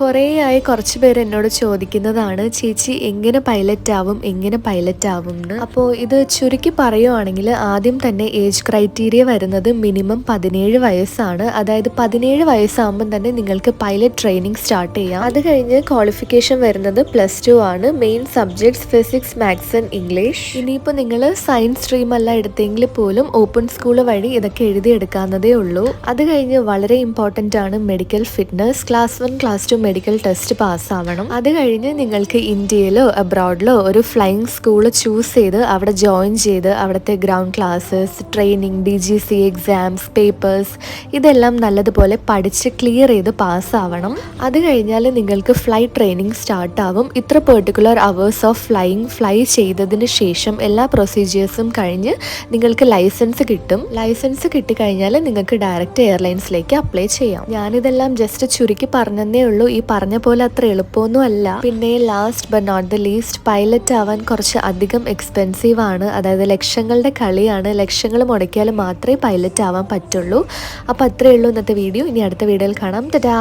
കുറേ ആയി കുറച്ച് പേര് എന്നോട് ചോദിക്കുന്നതാണ് ചേച്ചി എങ്ങനെ പൈലറ്റ് ആവും? എങ്ങനെ പൈലറ്റ് ആവും? എന്ന് അപ്പോൾ ഇത് ചുരുക്കി പറയുവാണെങ്കിൽ ആദ്യം തന്നെ ഏജ് ക്രൈറ്റീരിയ വരുന്നത് മിനിമം പതിനേഴ് വയസ്സാണ്. അതായത് പതിനേഴ് വയസ്സാകുമ്പം തന്നെ നിങ്ങൾക്ക് പൈലറ്റ് ട്രെയിനിങ് സ്റ്റാർട്ട് ചെയ്യാം. അത് കഴിഞ്ഞ് ക്വാളിഫിക്കേഷൻ വരുന്നത് പ്ലസ് ടു ആണ്. Main subjects physics maths and English ഇനിയിപ്പോൾ നിങ്ങൾ സയൻസ് സ്ട്രീം അല്ല എടുത്തെങ്കിൽ പോലും ഓപ്പൺ സ്കൂൾ വഴി ഇതൊക്കെ എഴുതിയെടുക്കാവുന്നതേ ഉള്ളൂ. അത് കഴിഞ്ഞ് വളരെ ഇമ്പോർട്ടന്റ് ആണ് medical fitness class one class two medical test പാസ്സാവണം. അത് കഴിഞ്ഞ് നിങ്ങൾക്ക് ഇന്ത്യയിലോ അബ്രോഡിലോ ഒരു ഫ്ലൈയിങ് സ്കൂൾ ചൂസ് ചെയ്ത് അവിടെ ജോയിൻ ചെയ്ത് അവിടുത്തെ ground classes training D G C exams papers ഇതെല്ലാം നല്ലതുപോലെ പഠിച്ച് ക്ലിയർ ചെയ്ത് പാസ്സാവണം. അത് കഴിഞ്ഞാൽ നിങ്ങൾക്ക് ഫ്ലൈ ട്രെയിനിങ് സ്റ്റാർട്ട് ആവും ഇത്ര particular hours of flying fly ചെയ്തതിന് ശേഷം എല്ലാ പ്രൊസീജിയേഴ്സും കഴിഞ്ഞ് നിങ്ങൾക്ക് ലൈസൻസ് കിട്ടും. ലൈസൻസ് കിട്ടിക്കഴിഞ്ഞാൽ നിങ്ങൾക്ക് ഡയറക്റ്റ് എയർലൈൻസിലേക്ക് അപ്ലൈ ചെയ്യാം. ഞാനിതെല്ലാം ജസ്റ്റ് ചുരുക്കി പറഞ്ഞതേ ഉള്ളൂ. ഈ പറഞ്ഞ പോലെ അത്ര എളുപ്പമൊന്നും അല്ല. പിന്നെ last but not the least pilot ആവാൻ കുറച്ച് അധികം എക്സ്പെൻസീവ് ആണ്. അതായത് ലക്ഷങ്ങളുടെ കളിയാണ്. ലക്ഷങ്ങൾ മുടക്കിയാൽ മാത്രമേ പൈലറ്റ് ആവാൻ പറ്റുള്ളൂ. അപ്പോൾ അത്രയേ ഉള്ളൂ ഇന്നത്തെ വീഡിയോ ഇനി അടുത്ത വീഡിയോയിൽ കാണാം. തരാ